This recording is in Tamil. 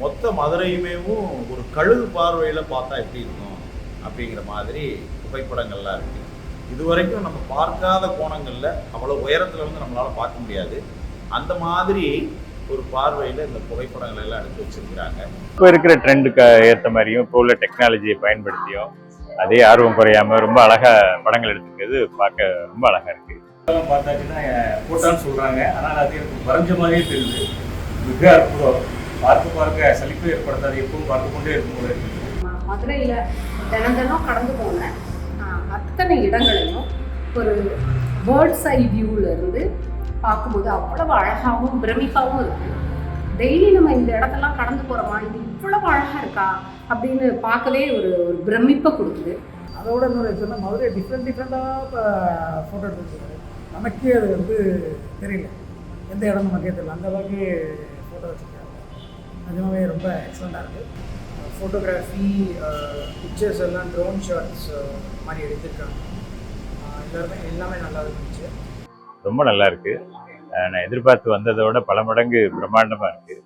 மொத்த மதுரையுமேவும் ஒரு கழுகு பார்வையில் பார்த்தா எப்படி இருக்கும் அப்படிங்கிற மாதிரி புகைப்படங்கள்லாம் இருக்குது இதுவரைக்கும் நம்ம பார்க்காத கோணங்களில் அவ்வளோ உயரத்துல இருந்து நம்மளால் பார்க்க முடியாது. அந்த மாதிரி ஒரு பார்வையில் இந்த புகைப்படங்கள் எல்லாம் எடுத்து வச்சிருக்கிறாங்க. இப்போ இருக்கிற ட்ரெண்டுக்கு ஏற்ற மாதிரியும் இப்போ உள்ள டெக்னாலஜியை பயன்படுத்தியும் அதே ஆர்வம் குறையாம ரொம்ப அழகா படங்கள் எடுத்துக்கிறது பார்க்க ரொம்ப அழகா இருக்கு. பார்த்தாச்சுன்னா போட்டான்னு சொல்றாங்க. ஆனால் அது எனக்கு வரைஞ்ச மாதிரியே தெரியுது. மிக அற்புதம். பார்க்க பார்க்க சலிப்பு ஏற்படுத்தாது எப்பவும் பார்த்து கொண்டே இருக்கும் போல இருக்குது ம- மதுரையில தினம் தினம் கடந்து போன ஆஹ், அத்தனை இடங்களையும் ஒரு பேர்ட்ஸ் ஐ வியூவில் இருந்து பார்க்கும்போது அவ்வளவு அழகாகவும் பிரமிப்பாகவும் இருக்கு. டெய்லி நம்ம இந்த இடத்தெல்லாம் கடந்து போகிறோமா இது இவ்வளவு அழகா இருக்கா? அப்படின்னு பார்க்கவே ஒரு ஒரு பிரமிப்பை கொடுக்குது. அதோட இன்னொரு விஷயம்னா மதுரை டிஃப்ரெண்ட் டிஃப்ரெண்ட்டாக இப்போ ஃபோட்டோ எடுத்துருக்காரு நமக்கே அது வந்து தெரியல. எந்த இடம் நமக்கே தெரியல. அந்த அளவுக்கு ஃபோட்டோ வச்சுருக்காங்க ரொம்ப எக்ஸலண்ட்டாக இருக்குது ஃபோட்டோகிராஃபி பிக்சர்ஸ் எல்லாம் ட்ரோன் ஷாட்ஸ் மாதிரி எடுத்திருக்காங்க. எல்லாருமே எல்லாமே நல்லா இருந்துச்சு. ரொம்ப நல்லா இருக்கு. நான் எதிர்பார்த்து வந்ததோட பல மடங்கு பிரம்மாண்டமா இருக்கு.